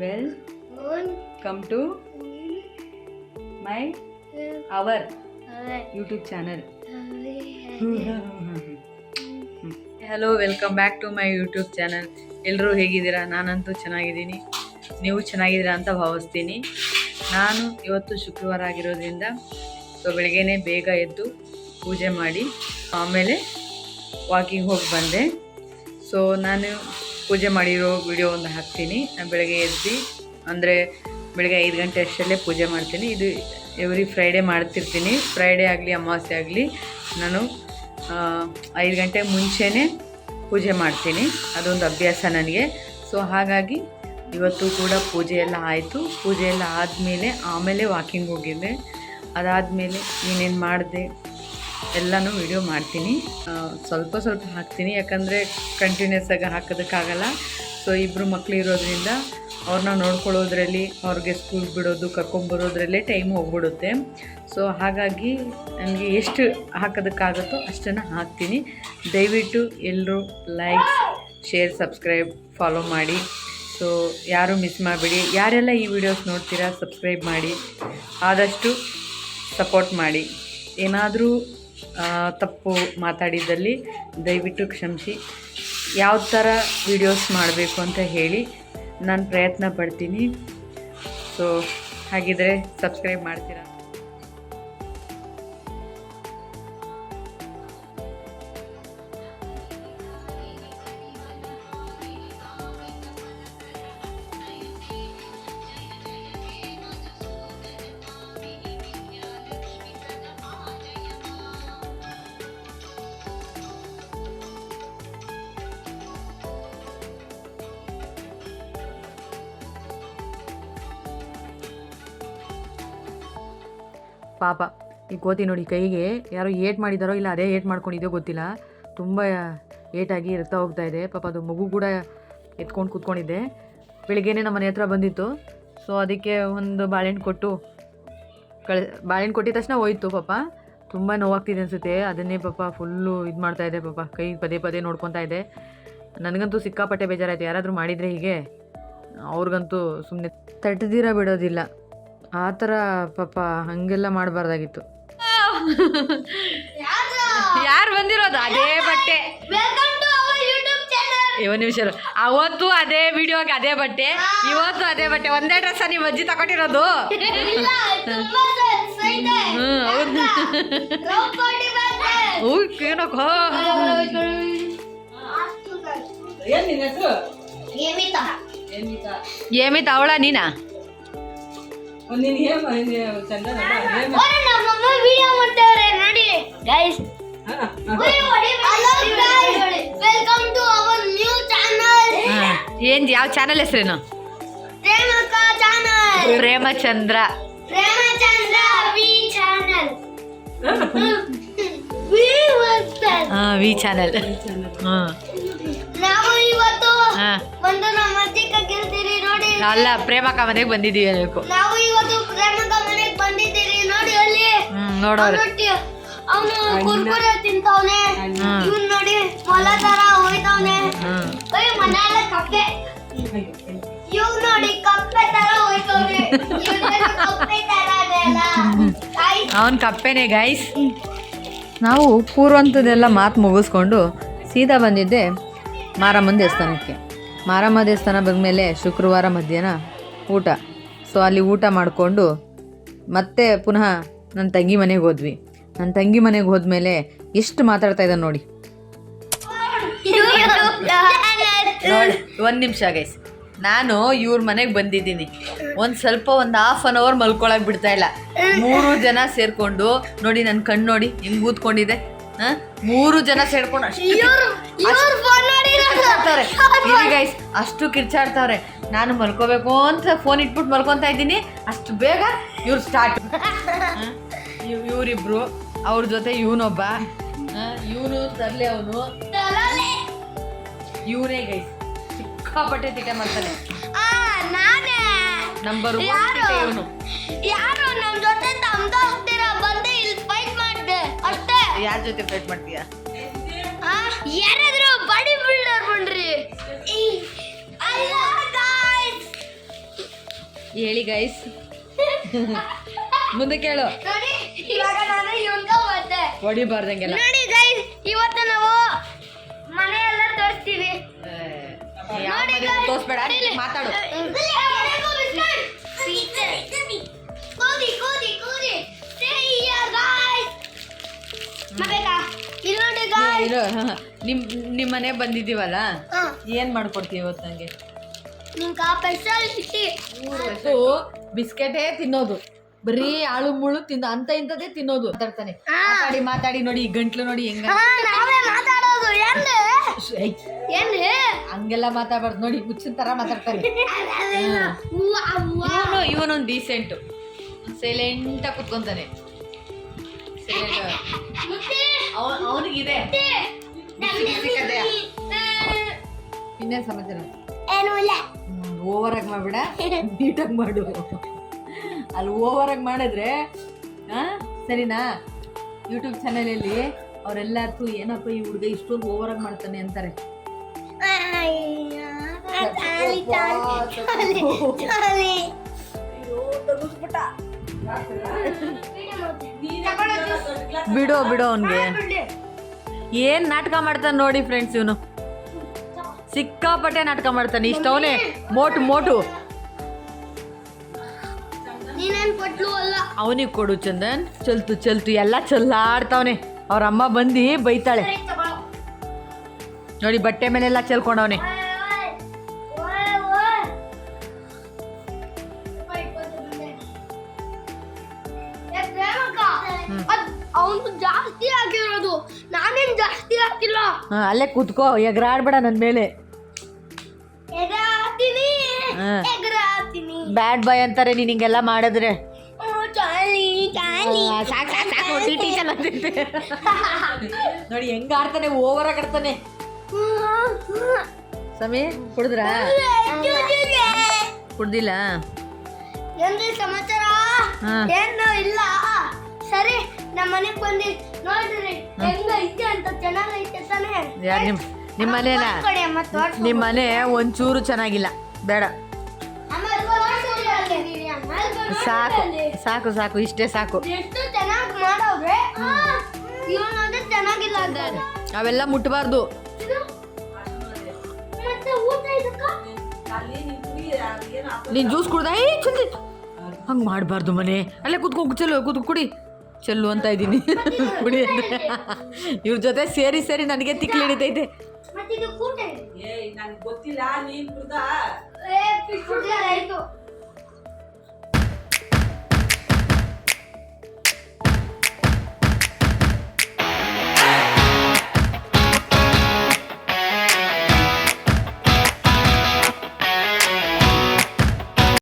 Welcome to my our YouTube channel hello welcome back to my YouTube channel ಎಲ್ಲರೂ ಹೇಗಿದ್ದೀರಾ? ನಾನಂತೂ ಚೆನ್ನಾಗಿದ್ದೀನಿ. ನೀವು ಚೆನ್ನಾಗಿದ್ದೀರಾ ಅಂತ ಭಾವಿಸ್ತೀನಿ. ನಾನು ಇವತ್ತು ಶುಕ್ರವಾರ ಆಗಿರೋದ್ರಿಂದ ಸೊ ಬೆಳಗ್ಗೆನೇ ಬೇಗ ಎದ್ದು ಪೂಜೆ ಮಾಡಿ ಆಮೇಲೆ ವಾಕಿಂಗ್ ಹೋಗಿ ಬಂದೆ. ಸೊ ನಾನು ಪೂಜೆ ಮಾಡಿರೋ ವಿಡಿಯೋ ಒಂದು ಹಾಕ್ತೀನಿ. ಬೆಳಗ್ಗೆ ಎದ್ದು, ಅಂದರೆ ಬೆಳಗ್ಗೆ ಐದು ಗಂಟೆ ಅಷ್ಟರಲ್ಲೇ ಪೂಜೆ ಮಾಡ್ತೀನಿ. ಇದು ಎವ್ರಿ ಫ್ರೈಡೇ ಮಾಡ್ತಿರ್ತೀನಿ. ಫ್ರೈಡೇ ಆಗಲಿ, ಅಮಾವಾಸ್ಯೆ ಆಗಲಿ, ನಾನು ಐದು ಗಂಟೆ ಮುಂಚೆನೇ ಪೂಜೆ ಮಾಡ್ತೀನಿ. ಅದೊಂದು ಅಭ್ಯಾಸ ನನಗೆ. ಸೊ ಹಾಗಾಗಿ ಇವತ್ತು ಕೂಡ ಪೂಜೆ ಎಲ್ಲ ಆಯಿತು. ಪೂಜೆ ಎಲ್ಲ ಆದಮೇಲೆ ಆಮೇಲೆ ವಾಕಿಂಗ್ ಹೋಗಿದ್ದೆ. ಅದಾದಮೇಲೆ ಏನೇನು ಮಾಡಿದೆ? ಎಲ್ಲನೂ ವಿಡಿಯೋ ಮಾಡ್ತೀನಿ. ಸ್ವಲ್ಪ ಸ್ವಲ್ಪ ಹಾಕ್ತೀನಿ. ಯಾಕಂದರೆ ಕಂಟಿನ್ಯೂಸ್ ಆಗಿ ಹಾಕೋದಕ್ಕಾಗಲ್ಲ. ಸೊ ಇಬ್ಬರು ಮಕ್ಕಳು ಇರೋದ್ರಿಂದ ಅವ್ರನ್ನ ನೋಡ್ಕೊಳ್ಳೋದ್ರಲ್ಲಿ, ಅವ್ರಿಗೆ ಸ್ಕೂಲ್ ಬಿಡೋದು, ಕರ್ಕೊಂಬರೋದ್ರಲ್ಲೇ ಟೈಮ್ ಹೋಗ್ಬಿಡುತ್ತೆ. ಸೊ ಹಾಗಾಗಿ ನನಗೆ ಎಷ್ಟು ಹಾಕೋದಕ್ಕಾಗುತ್ತೋ ಅಷ್ಟನ್ನು ಹಾಕ್ತೀನಿ. ದಯವಿಟ್ಟು ಎಲ್ಲರೂ ಲೈಕ್ ಶೇರ್ ಸಬ್ಸ್ಕ್ರೈಬ್ ಫಾಲೋ ಮಾಡಿ. ಸೊ ಯಾರೂ ಮಿಸ್ ಮಾಡಬೇಡಿ. ಯಾರೆಲ್ಲ ಈ ವಿಡಿಯೋಸ್ ನೋಡ್ತೀರಾ ಸಬ್ಸ್ಕ್ರೈಬ್ ಮಾಡಿ. ಆದಷ್ಟು ಸಪೋರ್ಟ್ ಮಾಡಿ. ಏನಾದರೂ ತಪ್ಪು ಮಾತಾಡಿದ್ದಲ್ಲಿ ದಯವಿಟ್ಟು ಕ್ಷಮಿಸಿ. ಯಾವ ಥರ ವಿಡಿಯೋಸ್ ಮಾಡಬೇಕು ಅಂತ ಹೇಳಿ ನಾನು ಪ್ರಯತ್ನ ಪಡ್ತೀನಿ. ಸೊ ಹಾಗಿದ್ರೆ ಸಬ್ಸ್ಕ್ರೈಬ್ ಮಾಡ್ತೀರಾ? ಪಾಪ. ಈ ಕೋತಿ ನೋಡಿ, ಕೈಗೆ ಯಾರೋ ಏಟ್ ಮಾಡಿದಾರೋ ಇಲ್ಲ ಅದೇ ಏಟ್ ಮಾಡ್ಕೊಂಡಿದೆಯೋ ಗೊತ್ತಿಲ್ಲ. ತುಂಬ ಏಟಾಗಿ ಇರ್ತಾ ಹೋಗ್ತಾ ಇದೆ. ಪಾಪ ಅದು ಮಗು ಕೂಡ ಎತ್ಕೊಂಡು ಕೂತ್ಕೊಂಡಿದ್ದೆ. ಬೆಳಿಗ್ಗೆನೇ ನಮ್ಮ ಮನೆ ಹತ್ರ ಬಂದಿತ್ತು. ಸೊ ಅದಕ್ಕೆ ಒಂದು ಬಾಳೆಹಣ್ಣು ಕೊಟ್ಟು ಕಳ, ಬಾಳೆಹಣ್ಣು ಕೊಟ್ಟಿದ ತಕ್ಷಣ ಹೋಯ್ತು ಪಾಪ. ತುಂಬ ನೋವಾಗ್ತಿದೆ ಅನಿಸುತ್ತೆ. ಅದನ್ನೇ ಪಾಪ ಫುಲ್ಲು ಇದು ಮಾಡ್ತಾ ಇದೆ ಪಾಪ. ಕೈ ಪದೇ ಪದೇ ನೋಡ್ಕೊತಾ ಇದೆ. ನನಗಂತೂ ಸಿಕ್ಕಾಪಟ್ಟೆ ಬೇಜಾರಾಯಿತು. ಯಾರಾದರೂ ಮಾಡಿದರೆ ಹೀಗೆ? ಅವ್ರಿಗಂತೂ ಸುಮ್ಮನೆ ತಟ್ಟದಿರ ಬಿಡೋದಿಲ್ಲ. ಆ ಥರ ಪಾಪ ಹಂಗೆಲ್ಲ ಮಾಡಬಾರ್ದಾಗಿತ್ತು. ಯಾರು? ಬಂದಿರೋದು? ಅದೇ ಬಟ್ಟೆ. Welcome to our YouTube channel ಒಂದು ನಿಮಿಷ ಅವತ್ತು ಅದೇ ವಿಡಿಯೋಗೆ ಅದೇ ಬಟ್ಟೆ. ಇವತ್ತು ಅದೇ ಬಟ್ಟೆ. ಒಂದೇ ಡ್ರೆಸ್ ನೀವು ಅಜ್ಜಿ ತಗೊಂಡಿರೋದು? ಇಲ್ಲ ತುಂಬಾ ಸೈಜ್ ಇದೆ ಹ್ಞೂ ಹೌದು. ಏನಕ್ಕ ಏಮಿತ್ ಅವಳ ನೀನಾ? ಓರೆ ನಮ್ಮಮ್ಮ ವಿಡಿಯೋ ಮಾಡ್ತಾವ್ರೆ ನೋಡಿ. Guys hello guys welcome to our new channel ಏನು ಯಾವ ಚಾನಲ್ ಹೆಸರೇನು? ಪ್ರೇಮಕ channel Premachandra Premachandra V channel V V channel ಹಾಂ. ಅಲ್ಲ ಪ್ರೇಮಕ ಮನೆಗೆ ಬಂದಿದ್ದೀವಿ ಅನ್ಬೇಕು. ನಾವು ಇವತ್ತು ಪ್ರೇಮಕ ಮನೆಗೆ ಬಂದಿದ್ದೀರಿ. ನೋಡಿ ಅಲ್ಲಿ. ಹ್ಞೂ ನೋಡೋರು ಅವನು ಕುರ್ಕುರೆ ತಿಂತವನೆ. ಹ್ಮ್. ನೋಡಿ ಮೊಲ ತರ ಹೋಯ್ತವನೆ. ಹ್ಞೂ ಅಯ್ಯ ಮನೆಯಲ್ಲ ಕಪ್ಪೆ. ಇವ್ ನೋಡಿ ಕಪ್ಪೆ ತರ ಹೋಯ್ತವನೆ. ಇವ್ನ್ ಕಪ್ಪೆ ತರ ಅದೆಲ್ಲ ಆಯ್ತು. ಅವನ್ ಕಪ್ಪೆನೆ ಗೈಸ್ ನಾವು ಪೂರ್ವಂತದೆಲ್ಲ ಮಾತು ಮುಗಿಸ್ಕೊಂಡು ಸೀದಾ ಬಂದಿದ್ದೆ ಮಾರಮ್ಮನ ದೇವಸ್ಥಾನಕ್ಕೆ. ಮಾರಮ್ಮ ದೇವಸ್ಥಾನ ಬಂದಮೇಲೆ ಶುಕ್ರವಾರ ಮಧ್ಯಾಹ್ನ ಊಟ. ಸೊ ಅಲ್ಲಿ ಊಟ ಮಾಡಿಕೊಂಡು ಮತ್ತೆ ಪುನಃ ನನ್ನ ತಂಗಿ ಮನೆಗೆ ಹೋದ್ವಿ. ನನ್ನ ತಂಗಿ ಮನೆಗೆ ಹೋದ್ಮೇಲೆ ಎಷ್ಟು ಮಾತಾಡ್ತಾ ಇದ್ದಾನೆ ನೋಡಿ. ಒಂದು ನಿಮಿಷ ಗೈಸ್ ನಾನು ಇವ್ರ ಮನೆಗೆ ಬಂದಿದ್ದೀನಿ. ಒಂದು ಸ್ವಲ್ಪ ಒಂದು ಹಾಫ್ ಅನ್ ಅವರ್ ಮಲ್ಕೊಳಕ್ ಬಿಡ್ತಾ ಇಲ್ಲ. ಮೂರು ಜನ ಸೇರ್ಕೊಂಡು ನೋಡಿ ನನ್ನ ಕಣ್ಣು ನೋಡಿ, ಹಿಂಗೆ ಕೂತ್ಕೊಂಡಿದೆ? ಮೂರು ಜನ ಸೇರ್ಕೊಂಡು ಗೈಸ್ ಅಷ್ಟು ಕಿರ್ಚಾಡ್ತಾವ್ರೆ ನಾನು ಮಲ್ಕೋಬೇಕು ಅಂತ ಫೋನ್ ಇಟ್ಬಿಟ್ಟು ಮಲ್ಕೊತಾ ಇದ್ದೀನಿ. ಅಷ್ಟು ಬೇಗ ಇವ್ರು ಸ್ಟಾರ್ಟ್ ಇವರಿಬ್ರು. ಅವ್ರ ಜೊತೆ ಇವನೊಬ್ಬ. ಇವನು ತರಲೆ ಅವನು. ಇವನೇ ಗೈಸ್ ಸಿಕ್ಕಾಪಟ್ಟೆ ತಿಟ ಮಾಡ್ತಾನೆ. ನಂಬರ್ ಒನ್ ಇವನು. ಜೊತೆ ಫೈಟ್ ಮಾಡ್ತೀಯಾ? ಯಾರಾದ್ರೂ ಬಾಡಿ ಬಿಲ್ಡರ್ ಬನ್ರಿ. ಹೇಳಿ ಗೈಸ್ ಮುಂದೆ ಕೇಳು. ಇವಾಗ ನಾನು ಇವಂಗ ಮತ್ತೆ ಹೊಡಿಬಾರ್ದಂಗೆಲ್ಲ. ನೋಡಿ ಗೈಸ್ ಇವತ್ತು ನಾವು ಮನೆ ಎಲ್ಲ ತೋರಿಸ್ತೀವಿ ನೋಡಿ ತೋರ್ಸ್ಬೇಡ. ಮಾತಾಡು. ನೋಡಿ guys. ಇರು ನಿಮ್ ನಿಮ್ ಮನೆ ಬಂದಿದ್ದೀವಲ್ಲ? ಹಾ, ಏನ್ ಮಾಡ್ಕೊಡ್ತೀವಿ ಇವತ್ತು ನಂಗೆ? ನಿಮ್ಗೆ ಆ ಸ್ಪೆಷಾಲಿಟಿ ಇವತ್ತು ಬಿಸ್ಕೆಟೇ ತಿನ್ನೋದು. ಬರೀ ಆಳು ಮುಳು ತಿಂದು ಅಂತ ಇಂಥದ್ದೇ ತಿನ್ನೋದು. ಮಾತಾಡ್ತಾನೆ. ಮಾತಾಡಿ ಮಾತಾಡಿ ನೋಡಿ ಈ ಗಂಟ್ಲು ನೋಡಿ ಹೆಂಗ ಹಾ ನಾವೇ ಮಾತಾಡೋದು. ಏನು ಐ, ಏನು ಹಂಗೆಲ್ಲ ಮಾತಾಡ್ಬಾರ್ದು. ನೋಡಿ ಹುಚ್ಚಿನ ತರ ಮಾತಾಡ್ತಾನೆ. ಹೂವ ಹೂವ. ಇವನು ಇವನೊಂದು ಡೀಸೆಂಟ್ ಸೈಲೆಂಟ್ ಆಗಿ ಕುತ್ಕೊಂತಾನೆ. ಅವನಿಗಿದೆ. ಇನ್ನೇನ್ ಸಮಾಚಾರ? ಏನು ಇಲ್ಲ. ಓವರ್ ಆಗಿ ಮಾಡ್ಬೇಡ. ನೀಟಾಗಿ ಮಾಡು. ಅಲ್ಲಿ ಓವರ್ ಆಗಿ ಮಾಡಿದ್ರೆ ಆ, ಸರಿನಾ? ಯೂಟ್ಯೂಬ್ ಚಾನಲಲ್ಲಿ ಅವರೆಲ್ಲರೂ ಏನಪ್ಪ ಈ ಹುಡುಗ ಇಷ್ಟೊಂದು ಓವರ್ ಆಗಿ ಮಾಡ್ತಾನೆ ಅಂತಾರೆ. ಬಿಡು ಬಿಡು ಅವನಿಗೆ. ಏನ್ ನಾಟಕ ಮಾಡ್ತಾನೆ ನೋಡಿ ಫ್ರೆಂಡ್ಸ್ ಇವನು. ಸಿಕ್ಕಾಪಟ್ಟೆ ನಾಟಕ ಮಾಡ್ತಾನೆ ಇಷ್ಟವನೇ ಮೋಟು ಮೋಟು. ಅವನಿಗೆ ಕೊಡು ಚಂದನ್. ಚಲ್ತು ಚಲ್ತು ಎಲ್ಲ ಚಲ್ಲಾಡ್ತಾವನೆ. ಅವ್ರ ಅಮ್ಮ ಬಂದು ಬೈತಾಳೆ. ನೋಡಿ ಬಟ್ಟೆ ಮೇಲೆಲ್ಲ ಚೆಲ್ಕೊಂಡವನೆ. ಅಲ್ಲೇ ಕೂತ್ಕೋ ಎಗರಾಡ್ಬೇಡ ನನ್ನ ಮೇಲೆ. ಹಾ. ಬ್ಯಾಡ್ ಬಾಯ್ ಅಂತಾರೆ ನೀನು ಹಿಂಗೆಲ್ಲ ಮಾಡಿದ್ರೆ. ಸಾಕು ಸಾಕು ಸಾಕು ಟಿ ನೋಡಿ ಹೆಂಗ ಆಡ್ತಾನೆ ಓವರ್ ಆಗ್ತಾನೆ ಆಡ್ತಾನೆ. ಸಮಿ ಕುಡಿದ್ರ? ಕುಡ್ದಿಲ್ಲ? ಸಮಾಚಾರ? ಹಾ. ಏನು ಇಲ್ಲ. ಸರಿ ನಮ್ಮ ಮನೆಗೆ ಬಂದಿ ನೋಡ್ರಿ ಹೆಂಗ ಐತೆ ಅಂತ ಚೆನ್ನಾಗೈತೆ ತಾನೇ. ಯಾರು ನಿಮ್ಮ ನಿಮ್ಮ ಮನೇನ? ಮನೆ ಒಂಚೂರು ಚೆನ್ನಾಗಿಲ್ಲ. ಬೇಡ. ಸಾಕು ಸಾಕು ಸಾಕು ಇಷ್ಟೇ ಸಾಕು. ಅವೆಲ್ಲ ಮುಟ್ಟಬಾರ್ದು ನೀನು ಜ್ಯೂಸ್ ಕುಡ್ದ? ಏ ಚಂದ ಹಂಗೆ ಮಾಡಬಾರ್ದು ಮನೆ. ಅಲ್ಲೇ ಕುತ್ಕೊಂಡು ಚಲೋ ಕುತ್ ಕುಡಿ. ಚೆಲ್ಲು ಅಂತ ಇದ್ದೀನಿ. ಕುಡಿ ಅಂದರೆ ಇವ್ರ ಜೊತೆ ಸೇರಿ ಸೇರಿ ನನಗೆ ತಿಕ್ಲಿ ಹಿಡಿತೈತೆ ನನಗೆ ಗೊತ್ತಿಲ್ಲ